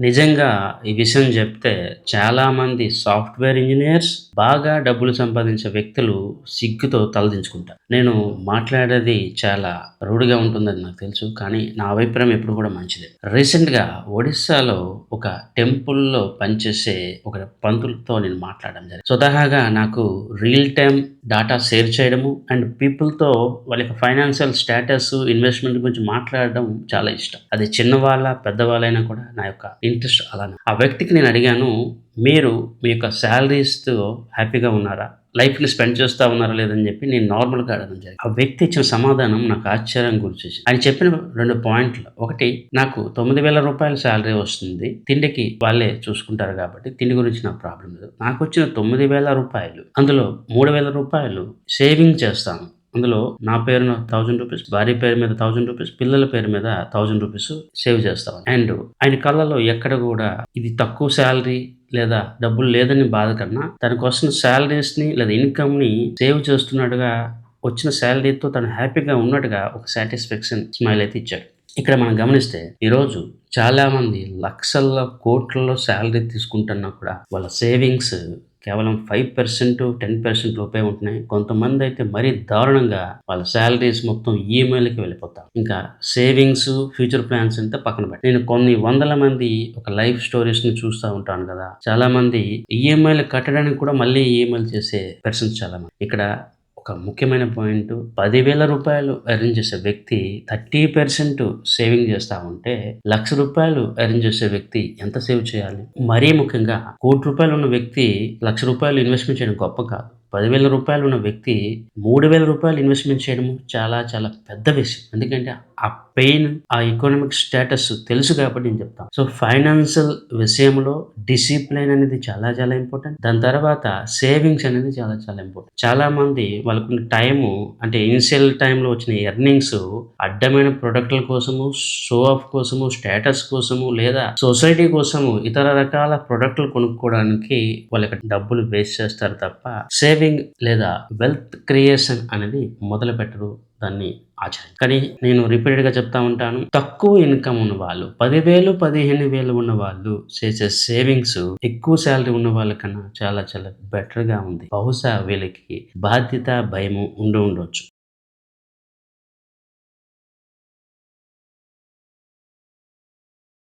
నిజంగా ఈ విషయం చెప్తే చాలామంది సాఫ్ట్వేర్ ఇంజనీర్స్ బాగా డబ్బులు సంపాదించే వ్యక్తులు సిగ్గుతో తలదించుకుంటారు. నేను మాట్లాడేది చాలా రూడ్గా ఉంటుందని నాకు తెలుసు కానీ నా అభిప్రాయం ఎప్పుడు కూడా మంచిదే. రీసెంట్గా ఒడిస్సాలో ఒక టెంపుల్లో పనిచేసే ఒక పంతులతో నేను మాట్లాడడం జరిగింది. స్వతహాగా నాకు రియల్ టైం డాటా షేర్ చేయడము అండ్ పీపుల్తో వాళ్ళ యొక్క ఫైనాన్షియల్ స్టేటస్ ఇన్వెస్ట్మెంట్ గురించి మాట్లాడడం చాలా ఇష్టం. అది చిన్నవాళ్ళ పెద్దవాళ్ళైనా కూడా నా యొక్క ఇంట్రెస్ట్ అలానే. ఆ వ్యక్తికి నేను అడిగాను మీరు మీ యొక్క శాలరీస్తో హ్యాపీగా ఉన్నారా? లైఫ్ని స్పెండ్ చేస్తూ ఉన్నారా లేదని చెప్పి నేను నార్మల్గా అడగడం జరిగింది. ఆ వ్యక్తి ఇచ్చిన సమాధానం నాకు ఆశ్చర్యం గుర్చేసింది. ఆయన చెప్పిన రెండు పాయింట్లు. ఒకటి నాకు తొమ్మిది వేల రూపాయల శాలరీ వస్తుంది. తిండికి వాళ్ళే చూసుకుంటారు కాబట్టి తిండి గురించి నాకు ప్రాబ్లం లేదు. నాకు వచ్చిన తొమ్మిది వేల రూపాయలు అందులో మూడు వేల రూపాయలు సేవింగ్ చేస్తాను. అందులో నా పేరున థౌజండ్ రూపీస్ భార్య పేరు మీద థౌజండ్ రూపీస్ పిల్లల పేరు మీద థౌజండ్ రూపీస్ సేవ్ చేస్తాను అండ్ ఆయన కళ్ళలో ఎక్కడ కూడా ఇది తక్కువ శాలరీ లేదా డబ్బులు లేదని బాధ కన్నా తనకు వస్తున్న శాలరీస్ని లేదా ఇన్కమ్ని సేవ్ చేస్తున్నట్టుగా వచ్చిన శాలరీతో తను హ్యాపీగా ఉన్నట్టుగా ఒక సాటిస్ఫాక్షన్ స్మైల్ అయితే ఇచ్చాడు. ఇక్కడ మనం గమనిస్తే ఈరోజు చాలా మంది లక్షల కోట్లలో శాలరీ తీసుకుంటున్నా కూడా వాళ్ళ సేవింగ్స్ కేవలం ఫైవ్ పర్సెంట్ టెన్ పర్సెంట్ లోపే ఉంటున్నాయి. కొంతమంది అయితే మరీ దారుణంగా వాళ్ళ శాలరీస్ మొత్తం ఈఎంఐలకి వెళ్ళిపోతారు. ఇంకా సేవింగ్స్ ఫ్యూచర్ ప్లాన్స్ అంతా పక్కన పెట్టి నేను కొన్ని వందల మంది ఒక లైఫ్ స్టోరీస్ని చూస్తూ ఉంటాను కదా. చాలా మంది ఈఎంఐలు కట్టడానికి కూడా మళ్ళీ ఈఎంఐలు చేసే పర్సన్స్ చాలా మంది. ఇక్కడ ఒక ముఖ్యమైన పాయింట్. పదివేల రూపాయలు అరేంజ్ చేసే వ్యక్తి థర్టీ పర్సెంట్ సేవింగ్ చేస్తా ఉంటే లక్ష రూపాయలు అరేంజ్ చేసే వ్యక్తి ఎంత సేవ్ చేయాలి? మరీ ముఖ్యంగా కోటి రూపాయలు ఉన్న వ్యక్తి లక్ష రూపాయలు ఇన్వెస్ట్మెంట్ చేయడం గొప్ప కాదు. పదివేల రూపాయలు ఉన్న వ్యక్తి మూడు వేల రూపాయలు ఇన్వెస్ట్మెంట్ చేయడం చాలా చాలా పెద్ద విషయం. ఎందుకంటే ఆ పెయిన్ ఆ ఎకనామిక్ స్టేటస్ తెలుసు కాబట్టి నేను చెప్తాను సో ఫైనాన్షియల్ విషయంలో డిసిప్లిన్ అనేది చాలా చాలా ఇంపార్టెంట్. దాని తర్వాత సేవింగ్స్ అనేది చాలా చాలా ఇంపార్టెంట్. చాలా మంది వాళ్ళకున్న టైము అంటే ఇనిషియల్ టైంలో వచ్చిన ఎర్నింగ్స్ అడ్డమైన ప్రొడక్ట్ల కోసము షో ఆఫ్ కోసము స్టేటస్ కోసము లేదా సొసైటీ కోసము ఇతర రకాల ప్రొడక్ట్లు కొనుక్కోవడానికి వాళ్ళ డబ్బులు వేస్ట్ చేస్తారు తప్ప సేవింగ్ లేదా వెల్త్ క్రియేషన్ అనేది మొదలు పెట్టరు దాన్ని ఆచరించు కానీ నేను రిపీటెడ్గా చెప్తా ఉంటాను తక్కువ ఇన్కమ్ ఉన్న వాళ్ళు పదివేలు పదిహేను వేలు ఉన్న వాళ్ళు చేసే సేవింగ్స్ ఎక్కువ శాలరీ ఉన్న వాళ్ళకన్నా చాలా చాలా బెటర్గా ఉంది. బహుశా వీళ్ళకి బాధ్యత భయము ఉండి ఉండొచ్చు.